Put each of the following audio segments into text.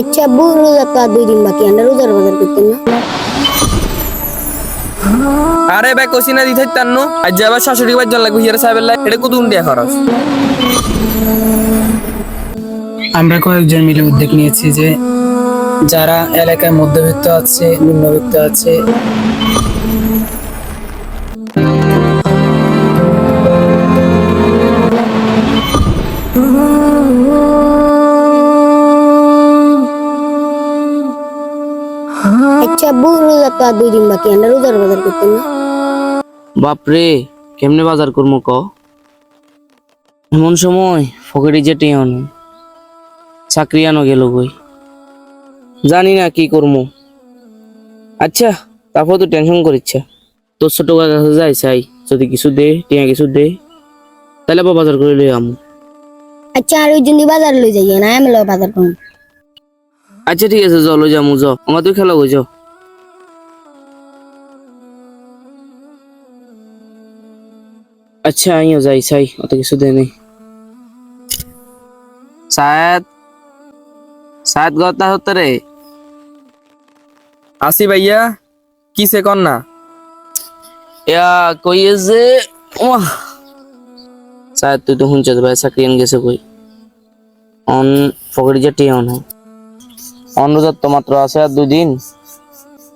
আচ্ছা আব্বু রোজা তো আর দুই দিন বাকি আমরা রোজার বাজার করতেন না। আরে ভাই কসিনা দিতে তান্ন আজ যে আবার শাশুড়ি বাদ জানলা গুহিয়ার সাহেবের লাই এটা কত উন্ডিয়া খরচ। আমরা কয়েকজন মিলে উদ্যোগ নিয়েছি যে যারা এলাকায় মধ্যবিত্ত আছে নিম্নবিত্ত আছে আব্বু রোজা তো আর দুই দিন বাকি আমরা রোজার বাজার করতেন না। বাপরে কেমনে বাজার করব ক এমন সময় ফকেরি যে টেও নেই চাকরি আনো গেল কই? জানি না কি করব আচ্ছা তারপর তো টেনশন করিচ্ছে। তোর ছোট কাছে যাই চাই যদি কিছু দে টিয়া কিছু দে তাহলে আবার বাজার করে লই আমু। আচ্ছা আর ওই জন্য বাজার লই যাই না আমি লই বাজার করুন আচ্ছা ঠিক আছে চলো যামু যাও আমার তুই খেলা হয়ে যাও আচ্ছা আমিও যাই চাই অত কিছু দে নেই। সায়দ? সায়দ গতা হতে রে। আসি ভাইয়া কিসে কর না ইয়া কই যে? সায়দ তুই তো শুনছিস ভাই চাকরি আন গেছে কই? অন ফকরি যে টিয়া নাই অনুরোধ তো মাত্র আছে আর দুই দিন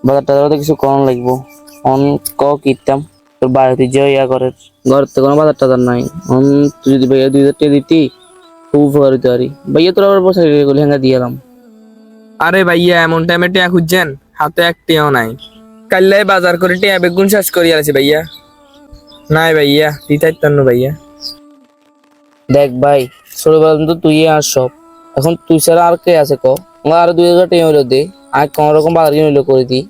বাজার টাজার কিছু করানো লাগবো। অন ক কিতাম তোর বাড়িতে যে ইয়া করে। ঘর তো কোনো বাজার টাজার নাই। তুই যদি ভাইয়া দুই হাজার টাকা দিতি খুব উপকার হইতে পারি ভাইয়া তোর আবার বসে দিয়ে এলাম। আরে ভাইয়া এমন টাইমে টিয়া খুঁজছেন? হাতে এক টিয়াও নাই। কাল্লাই বাজার করে টিয়া বেগুন শেষ করি আছে ভাইয়া। নাই ভাইয়া দিতে তান্নু ভাইয়া। দেখ ভাই ছোটবেলা তো তুই আর সব। এখন তুই ছাড়া আর কে আছে ক? আমার আর দুই হাজার টাকা হইল দে। আর কোন রকম বাজার কিনে হইল করে দি।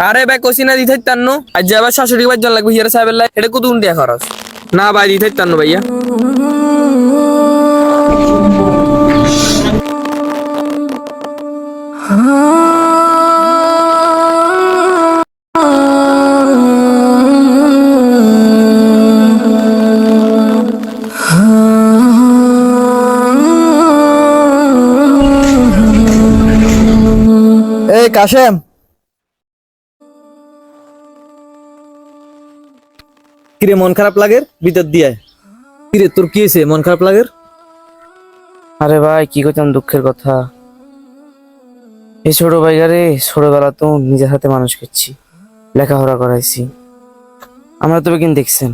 আরে ভাই কসিনা দিতে তান্নু আজ যে আবার শাশুড়ি বাদ জানলা গুহিয়ার সাহেবের লাই এটা কত উন্ডিয়া খরচ? না ভাই দিতে তান্নু ভাইয়া কাশেম কিরে মন খারাপ লাগের? ভিতর দিয়ে কিরে তোর কি হয়েছে? মন খারাপ লাগের? আরে ভাই কি করতাম দুঃখের কথা? এই ছোট ভাইগারে ছোটবেলা তো নিজের হাতে মানুষ করছি লেখাপড়া করাইছি। আমরা তবে কিন্তু দেখছেন।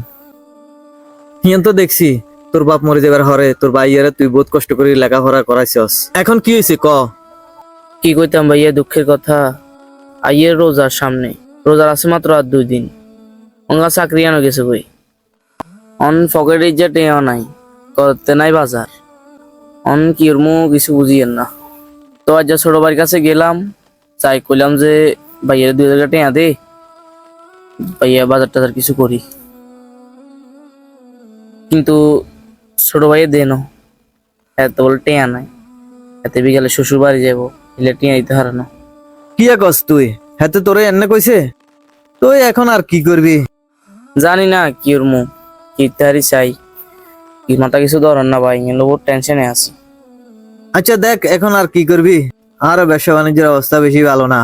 হিয়ান তো দেখছি তোর বাপ মরে যাবার হরে তোর ভাইয়ারে তুই বহুত কষ্ট করে লেখাপড়া করাইছস। এখন কি হয়েছে ক? কি কইতাম ভাইয়া দুঃখের কথা? আইয়ের রোজার সামনে রোজার আছে মাত্র আর দুই দিন। অঙ্গা চাকরি আনো গেছে কই অন ফকেটের যে টেও নাই করতে নাই বাজার অন কিরমু কিছু বুঝিয়েন না তো আজ ছোট বাড়ির কাছে গেলাম চাই কইলাম যে ভাইয়ের দুই হাজার টেয়া দে ভাইয়া বাজার টাজার কিছু করি কিন্তু ছোট ভাইয়ে দেন এত বলে টেয়া নাই এতে বিকালে শ্বশুর বাড়ি যাব এলে টিয়া দিতে হারানো কি কস তুই হাতে তোরে এনে কইছে তুই এখন আর কি করবি জানি না কি ওর মুখ কি তারি চাই। কি মাথা কিছু ধরান না ভাই এগুলো বহুত টেনশনে আছি। আচ্ছা দেখ এখন আর কি করবি? আর ব্যবসা বাণিজ্যের অবস্থা বেশি ভালো না।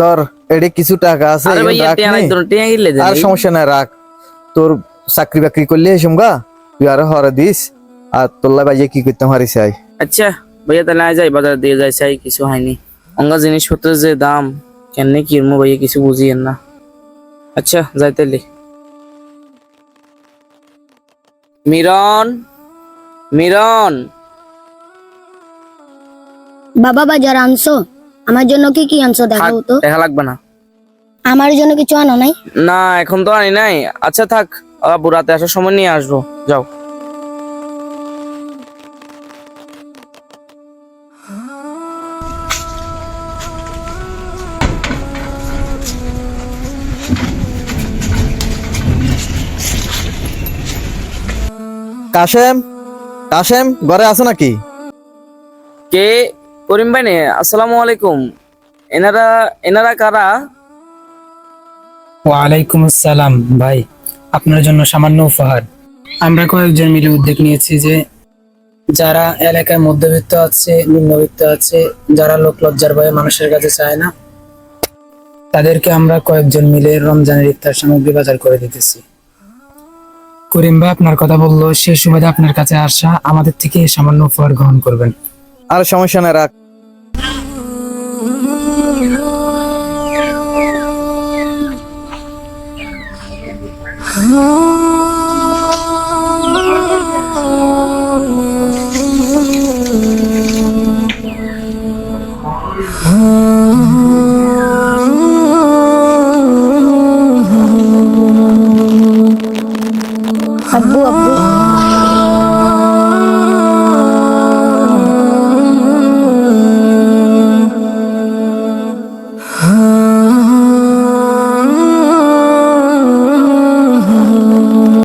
ধর এডে কিছু টাকা আছে আরে সমস্যা নাই রাখ। তোর চাকরি বাকরি করলে এসমগা তুই আরও হরে দিস। আর তোল্লা বাইয়ে কি করতে পারিস আই আচ্ছা ভাইয়া তাহলে যাই বাজার দিয়ে যাই চাই কিছু হয়নি। অঙ্গা জিনিসপত্রের যে দাম কেমনে কিরমো ভাইয়া কিছু বুঝিয়েন না। আচ্ছা যাই তাহলে। মিরন মিরন। বাবা বাজার আনছো? আমার জন্য কি কি আনছো দেখাও তো। দেখা লাগবে না। আমার জন্য কিছু আনো নাই? না এখন তো আনি নাই। আচ্ছা থাক আবার রাতে আসার সময় নিয়ে আসব। যাও। কাশেম? কাশেম ঘরে আছো নাকি? কে? করিম ভাই নে আসসালামু আলাইকুম। এনারা এনারা কারা? ওয়ালাইকুম আসসালাম ভাই। আপনার জন্য সামান্য উপহার। আমরা কয়েকজন মিলে উদ্যোগ নিয়েছি যে যারা এলাকায় মধ্যবিত্ত আছে নিম্নবিত্ত আছে যারা লোক লজ্জার ভয়ে মানুষের কাছে চায় না তাদেরকে আমরা কয়েকজন মিলে রমজানের ইফতার সামগ্রী বাজার করে দিতেছি। করিম ভাই আপনার কথা বলল সেই সুবাদে আপনার কাছে আসা আমাদের থেকে সামান্য উপহার গ্রহণ করবেন। আর সমস্যা না রাখ। আব্বু